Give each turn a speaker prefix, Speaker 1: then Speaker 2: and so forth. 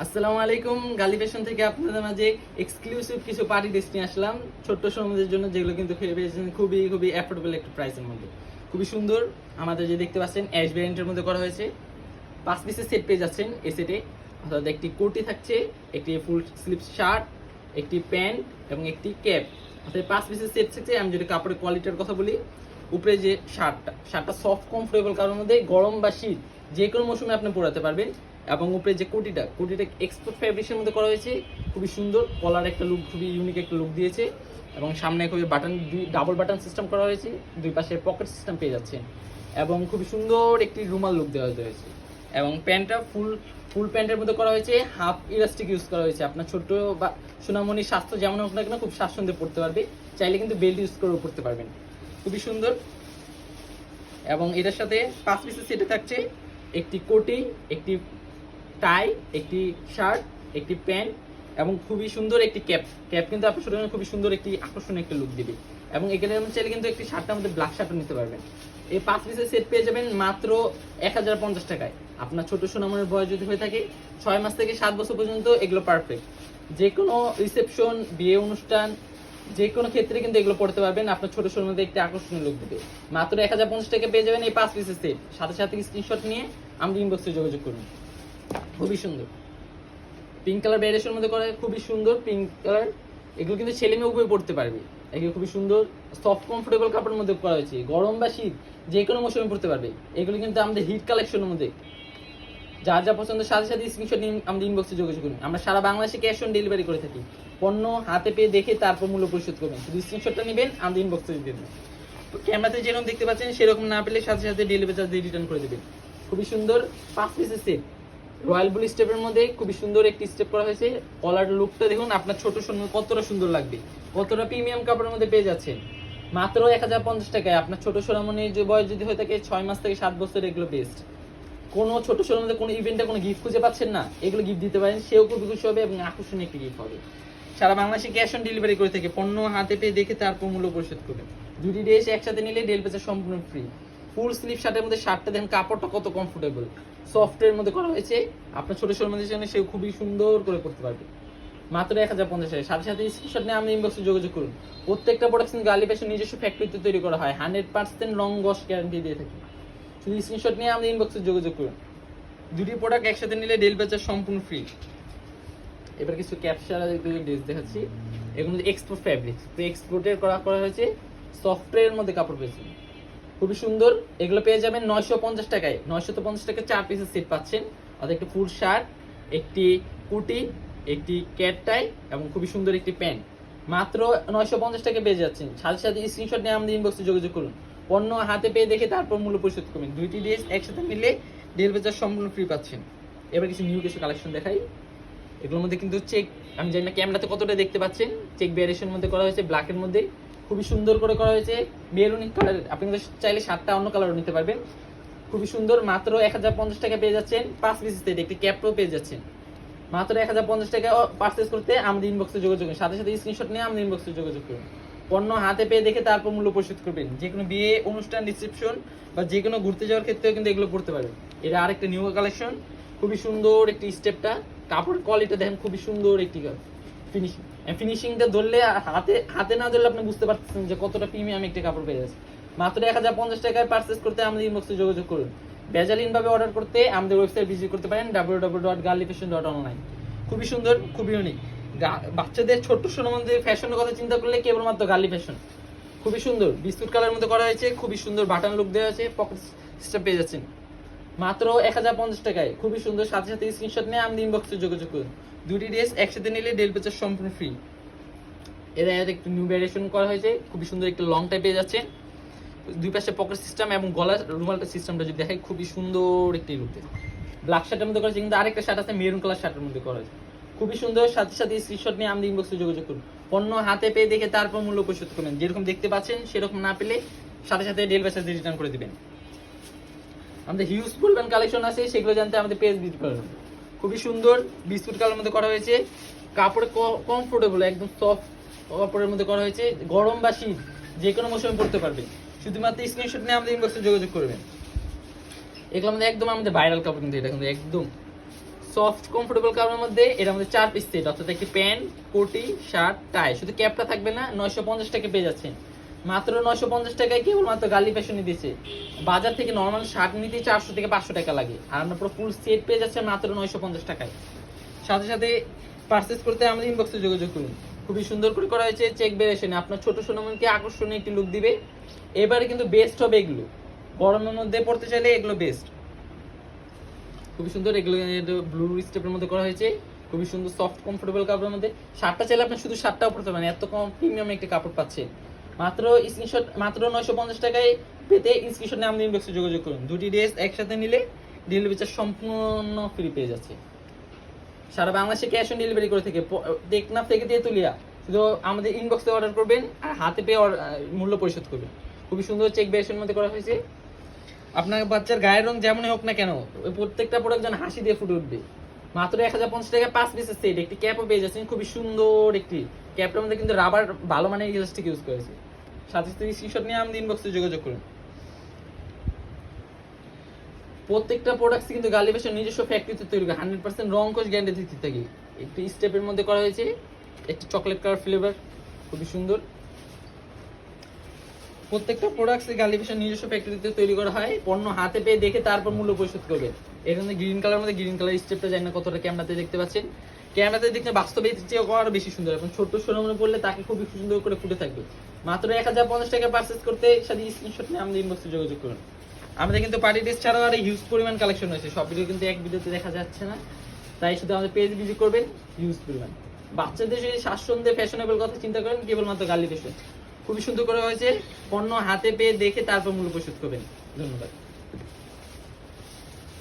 Speaker 1: আসসালামু আলাইকুম, গালি ফ্যাশন থেকে আপনাদের মাঝে এক্সক্লুসিভ কিছু পার্টি ড্রেস নিয়ে আসলাম। ছোট্ট সমাজের জন্য যেগুলো কিন্তু খুবই খুবই অ্যাফোর্ডেবল একটা প্রাইসের মধ্যে। খুবই সুন্দর, আমাদের যে দেখতে পাচ্ছেন অ্যাশ ভ্যারিয়েন্টের মধ্যে করা হয়েছে। পাঁচ পিসের সেট পেয়ে যাচ্ছেন এই সেটে অর্থাৎ একটি কুর্তি থাকছে, একটি ফুল স্লিপ শার্ট একটি প্যান্ট এবং একটি ক্যাপ অর্থাৎ পাঁচ পিসের সেট থাকছে আমি যদি কাপড়ের কোয়ালিটির কথা বলি উপরে যে শার্টটা শার্টটা সফট কমফোর্টেবল কারণ মধ্যে গরম বা শীত যে কোনো মৌসুমে আপনি পরাতে পারবেন এবং উপরে যে কুটিটা কুটিটা এক্সপোর্ট ফ্যাব্রিক্সের মধ্যে করা হয়েছে, খুবই সুন্দর কলার একটা লুক খুবই ইউনিক একটা লুক দিয়েছে এবং সামনে খুবই বাটন দুই ডাবল বাটন সিস্টেম করা হয়েছে, দুই পাশে পকেট সিস্টেম পেয়ে যাচ্ছেন এবং খুবই সুন্দর একটি রুমাল লুক দেওয়া হয়েছে এবং প্যান্টটা ফুল ফুল প্যান্টের মধ্যে করা হয়েছে হাফ ইলাস্টিক ইউজ করা হয়েছে। আপনার ছোট বা সোনামণি স্বাস্থ্য যেমন হোক না কেন, খুব স্বাচ্ছন্দ্যে পড়তে পারবে, চাইলে কিন্তু বেল্ট ইউজ করেও পড়তে পারবেন। খুবই সুন্দর। এবং এটার সাথে পাঁচ পিসের সেটে থাকছে একটি কোটি, একটি টাই, একটি শার্ট, একটি প্যান্ট এবং খুবই সুন্দর একটি ক্যাপ। ক্যাপ কিন্তু আপনার শরীরে খুবই সুন্দর একটি আকর্ষণীয় একটি লুক দিবে। এবং এখানে আপনি চাইলে কিন্তু একটি শার্টটার মধ্যে ব্ল্যাক শার্টও নিতে পারবেন। এই পাঁচ পিসের সেট পেয়ে যাবেন মাত্র এক হাজার পঞ্চাশ টাকায়। আপনার ছোট সোনামনের বয়স যদি হয়ে থাকে, ছয় মাস থেকে সাত বছর পর্যন্ত এগুলো পারফেক্ট যে কোনো রিসেপশন বিয়ে অনুষ্ঠান যে কোনো ক্ষেত্রে কিন্তু এগুলো পড়তে পারবেন। আপনার ছোট সোনার মধ্যে একটি আকর্ষণীয় লুক দিবে। মাত্র এক হাজার পঞ্চাশ টাকা পেয়ে যাবেন এই পাঁচ পিসের সেট সাথে সাথে স্ক্রিনশট নিয়ে আমাদের ইনবক্সে যোগাযোগ করুন। খুবই সুন্দর। পিঙ্ক কালার ভ্যারিয়েশনের মধ্যে করা খুবই সুন্দর পিঙ্ক কালার এগুলো কিন্তু ছেলে মেয়ে উভয় পড়তে পারবে। এগুলো খুবই সুন্দর। সফট কমফোর্টেবল কাপড়ের মধ্যে করা হয়েছে। গরম বা শীত যে কোনো মৌসুমে পড়তে পারবে। এগুলো কিন্তু আমাদের হিট কালেকশনের মধ্যে যা যা পছন্দ, সাথে সাথে স্ক্রিনশট নিয়ে আমাদের ইনবক্সে যোগাযোগ করুন। আমরা সারা বাংলাদেশে ক্যাশ অন ডেলিভারি করে থাকি। পণ্য হাতে পেয়ে দেখে তারপর মূল্য পরিশোধ করবেন। শুধু স্ক্রিনশটটা নেবেন, আমাদের ইনবক্সে দিয়ে দেবেন। ক্যামেরাতে যেরকম দেখতে পাচ্ছেন, সেরকম না পেলে সাথে সাথে ডেলিভারি চার্জ দিয়ে রিটার্ন করে দেবেন। খুবই সুন্দর, পাঁচ পিসের সেট রয়্যাল ব্লু স্টেপের মধ্যে খুবই সুন্দর একটি স্টেপ করা হয়েছে। কলার লুকটা দেখুন, আপনার ছোট সুন্দর কতটা সুন্দর লাগবে। কতটা প্রিমিয়াম কাপড়ের মধ্যে পেয়ে যাচ্ছেন। মাত্র এক হাজার পঞ্চাশ টাকায় আপনার ছোট সোনামণির যে বয়স যদি হয়ে থাকে, ছয় মাস থেকে সাত বছর এগুলো বেস্ট কোনো ছোট সোনার মধ্যে কোনো ইভেন্টে কোনো গিফট খুঁজে পাচ্ছেন না, এগুলো গিফট দিতে পারেন, সেও খুব খুশি হবে এবং আকর্ষণীয় একটি গিফট হবে। সারা বাংলাদেশে ক্যাশ অন ডেলিভারি করে থাকে, পণ্য হাতে পেয়ে দেখে তারপর মূল্য পরিশোধ করবেন। দুটি ড্রেস একসাথে নিলে ডেল পেছে সম্পূর্ণ ফ্রি ফুল স্লিভ শার্টের মধ্যে শার্টটা দেখেন, কাপড়টা কত কমফোর্টেবল সফটের মধ্যে করা হয়েছে, আপনার ছোট ছোট মধ্যে সেও খুবই সুন্দর করে করতে পারবে। মাত্র এক হাজার পঞ্চাশ টাকা। সাথে সাথে স্ক্রিনশট নিয়ে আমাদের ইনবক্সে যোগাযোগ করুন। প্রত্যেকটা প্রোডাকশন গালি ফ্যাশন নিজস্ব ফ্যাক্টরিতে তৈরি করা হয়। হান্ড্রেড পার্সেন্ট লং গস গ্যারান্টি দিয়ে থাকি। শুধু স্ক্রিনশট নিয়ে আমাদের ইনবক্সে যোগাযোগ করুন। দুটি প্রোডাক্ট একসাথে নিলে ডেল বেচার সম্পূর্ণ ফ্রি এবার কিছু ক্যাপচার ড্রেস দেখাচ্ছি। এগুলো এক্সপোর্ট ফ্যাব্রিক তো এক্সপোর্টের করা করা হয়েছে সফটওয়্যারের মধ্যে কাপড় পেয়েছে খুবই সুন্দর। এগুলো পেয়ে যাবেন নয়শো পঞ্চাশ টাকায়। নয়শো পঞ্চাশ টাকায় চার পিসের সেট পাচ্ছেন। অর্থাৎ একটি ফুল শার্ট একটি কুটি একটি ক্যাট টাই এবং খুবই সুন্দর একটি প্যান্ট মাত্র নয়শো পঞ্চাশ টাকা পেয়ে যাচ্ছেন। সাথে সাথে স্ক্রিনশট নিয়ে আমাদের ইনবক্সে যোগাযোগ করুন। পণ্য হাতে পেয়ে দেখে তারপর মূল্য পরিশোধ করবেন। দুইটি ড্রেস একসাথে মিলে ডেল বেচার সম্পূর্ণ ফ্রি পাচ্ছেন। এবার কিছু নিউ কিছু কালেকশন দেখাই। এগুলোর মধ্যে কিন্তু চেক আমি জানি না ক্যামেরাতে কতটা দেখতে পাচ্ছেন। চেক ভ্যারিয়েশনের মধ্যে করা হয়েছে ব্ল্যাকের মধ্যে। খুবই সুন্দর করে করা হয়েছে। মেরুন কালার আপনি কিন্তু চাইলে সাতটা অন্য কালারও নিতে পারবেন। খুবই সুন্দর, মাত্র এক হাজার পঞ্চাশ টাকা পেয়ে যাচ্ছেন। পাঁচ পিস সেট একটি ক্যাপ্রো পেয়ে যাচ্ছেন। মাত্র এক হাজার পঞ্চাশ টাকা পারচেস করতে আমাদের ইনবক্সে যোগাযোগ সাথে সাথে স্ক্রিনশট নিয়ে আমাদের ইনবক্সে যোগাযোগ করুন। পণ্য হাতে পেয়ে দেখে তারপর মূল্য পরিশোধ করবেন। যে কোনো বিয়ে, অনুষ্ঠান রিসেপশন বা যে কোনো ঘুরতে যাওয়ার ক্ষেত্রেও কিন্তু এগুলো করতে পারবেন। এটা আরেকটা নিউ কালেকশন খুবই সুন্দর একটি স্টেপটা কাপড় কোয়ালিটি দেখেন, খুবই সুন্দর একটি ফিনিশিং ফিনিশিংটা ধরলে হাতে হাতে না ধরলে আপনি বুঝতে পারতেছেন যে কতটা প্রিমিয়াম একটি কাপড় পেয়ে যাচ্ছে মাত্র এক হাজার পঞ্চাশ টাকায় পারচেস করতে আমাদের ইনবক্সে যোগাযোগ করুন। বেজালিন ভাবে অর্ডার করতে আমাদের ওয়েবসাইট ভিজিট করতে পারেন W W dot girly fashion dot online খুবই সুন্দর, খুবই ইউনিক বাচ্চাদের ছোট্ট সোনামন্দির ফ্যাশনের কথা চিন্তা করলে কেবলমাত্র গার্লি ফ্যাশন। খুবই সুন্দর। বিস্কুট কালার মধ্যে করা হয়েছে, খুবই সুন্দর বাটন লুক দেওয়া আছে পকেট সিস্টেম পেয়ে যাচ্ছেন। মাত্র এক হাজার পঞ্চাশ টাকায়। খুবই সুন্দর। সাথে সাথে স্ক্রিনশট নিয়ে আমাদের ইনবক্সে যোগাযোগ করুন। দুটি ড্রেস একসাথে নিলে ডেল পেচার সম্পূর্ণ ফ্রি এর একটু নিউ ভ্যারিয়েশন করা হয়েছে। খুবই সুন্দর একটু লং টাইপ পেয়ে যাচ্ছে দুই পাশে পকেট সিস্টেম এবং গলার রুমালটা সিস্টেমটা যদি দেখাই, খুবই সুন্দর একটি রূপে ব্ল্যাক শার্টের মধ্যে করেছে কিন্তু আরেকটা শার্ট আছে মেরুন কালার শার্টের মধ্যে করা হয়েছে। খুবই সুন্দর, সাথে সাথে স্ক্রিনশট নিয়ে আমাদের ইনবক্সে যোগাযোগ করুন। পণ্য হাতে পেয়ে দেখে তারপর মূল্য পরিশোধ করবেন যেরকম দেখতে পাচ্ছেন, সেরকম না পেলে সাথে সাথে ডেল বেসার রিটার্ন করে দিবেন। আমাদের হিউজ পরিমাণ কালেকশন আছে, সেগুলো জানতে আমাদের পেজ ভিজিট করুন। খুবই সুন্দর, বিস্কুট কালার মধ্যে করা হয়েছে। কাপড় কমফোর্টেবল একদম সফট কাপড়ের মধ্যে করা হয়েছে। গরম বা শীত যে কোনো মৌসুমে পড়তে পারবে শুধুমাত্র স্ক্রিনশট নিয়ে আমাদের ইনবক্সে যোগাযোগ করবেন। এগুলো আমাদের একদম আমাদের ভাইরাল কাপড় কিন্তু এটা কিন্তু একদম সফট কমফোর্টেবল কাপড়ের মধ্যে এর মধ্যে চার পিস সেট অর্থাৎ একটি প্যান্ট কোটি শার্ট টাই শুধু ক্যাপটা থাকবে না, নয়শো পঞ্চাশ টাকা পেয়ে যাচ্ছেন। মাত্র নয়শো পঞ্চাশ টাকায় কেবলমাত্র গালি ফ্যাশনে দিচ্ছে বাজার থেকে নর্মাল শার্ট নিতে চারশো থেকে পাঁচশো টাকা লাগে, আর আমরা পুরো ফুল সেট পেয়ে যাচ্ছেন মাত্র নয়শো পঞ্চাশ টাকায়। সাথে সাথে পারচেস করতে আমাদের ইনবক্সে যোগাযোগ করুন। খুবই সুন্দর করে করা হয়েছে চেক বেরিয়েশনে আপনার ছোট সোনামনকে আকর্ষণীয় একটি লুক দিবে। এবারে কিন্তু বেস্ট হবে এগুলো। গরমের মধ্যে পড়তে চাইলে এগুলো বেস্ট খুবই সুন্দর, এগুলো ব্লু স্টেপের মধ্যে করা হয়েছে। খুবই সুন্দর সফট কমফোর্টেবল কাপড়ের মধ্যে। শার্টটা চাইলে আপনি শুধু শার্টটাও পড়তে পারেন, এত কম প্রিমিয়াম একটি কাপড় পাচ্ছেন মাত্র স্ক্রিনশট মাত্র নয়শো পঞ্চাশ টাকায় পেতে স্ক্রিনশট নিয়ে আমাদের ইনবক্সে যোগাযোগ করুন। দুটি ড্রেস একসাথে নিলে ডেলিভারি চার্জ সম্পূর্ণ ফ্রি পেয়ে যাচ্ছে। সারা বাংলাদেশে ক্যাশ অন ডেলিভারি করে থেকে। টেকনাফ থেকে তেঁতুলিয়া। শুধু আমাদের ইনবক্সে অর্ডার করবেন আর হাতে পেয়ে মূল্য পরিশোধ করবেন। খুবই সুন্দর চেক বেসের মধ্যে করা হয়েছে। আপনার বাচ্চার গায়ের রং যেমনই হোক না কেন, ওই প্রত্যেকটা প্রোডাক্ট যেন হাসি দিয়ে ফুটে উঠবে। মাত্র এক হাজার পঞ্চাশ টাকা পাঁচ পিসের সেট একটি ক্যাপও পেয়ে যাচ্ছেন। খুবই সুন্দর একটি ক্যাপটার মধ্যে কিন্তু রাবার ভালো মানের ইলাস্টিক ইউজ করেছে সাথে সাথে স্ক্রিনশট নিয়ে আমাদের ইনবক্সে যোগাযোগ করুন। প্রত্যেকটা প্রোডাক্টস কিন্তু গালি বেশের নিজস্ব ফ্যাক্টরিতে তৈরি করে হান্ড্রেড পার্সেন্ট রং কোচ গ্যারান্টি থাকি। একটি স্টেপের মধ্যে করা হয়েছে, একটি চকলেট কালার ফ্লেভার খুবই সুন্দর। প্রত্যেকটা প্রোডাক্টস গালি বেশের নিজস্ব ফ্যাক্টরিতে তৈরি করা হয়। পণ্য হাতে পেয়ে দেখে তারপর মূল্য পরিশোধ করবে। এখানে গ্রিন কালার মধ্যে গ্রিন কালার স্টেপটা জানি না কতটা ক্যামেরাতে দেখতে পাচ্ছেন। ক্যামেরাতে দেখতে বাস্তবে চেয়ে আরও বেশি সুন্দর এবং ছোট্ট সোনামনে পড়লে তাকে খুবই সুন্দর করে ফুটে থাকবে। মাত্র এক হাজার পঞ্চাশ টাকা পারচেস করতে সাথে স্ক্রিনশট নিয়ে আমাদের ইনবক্সে যোগাযোগ করুন। আমাদের কিন্তু পার্টি ড্রেস ছাড়াও আর হিউজ পরিমাণ কালেকশন হয়েছে সব ভিডিও কিন্তু এক ভিডিওতে দেখা যাচ্ছে না। তাই শুধু আমাদের পেজ ভিজিট করবেন হিউজ পরিমাণ। বাচ্চাদের যদি স্বাচ্ছন্দ্যে ফ্যাশনেবল কথা চিন্তা করেন, কেবলমাত্র গালি ফ্যাশন খুবই সুন্দর করা হয়েছে। পণ্য হাতে পেয়ে দেখে তারপর মূল্য পরিশোধ করবেন। ধন্যবাদ।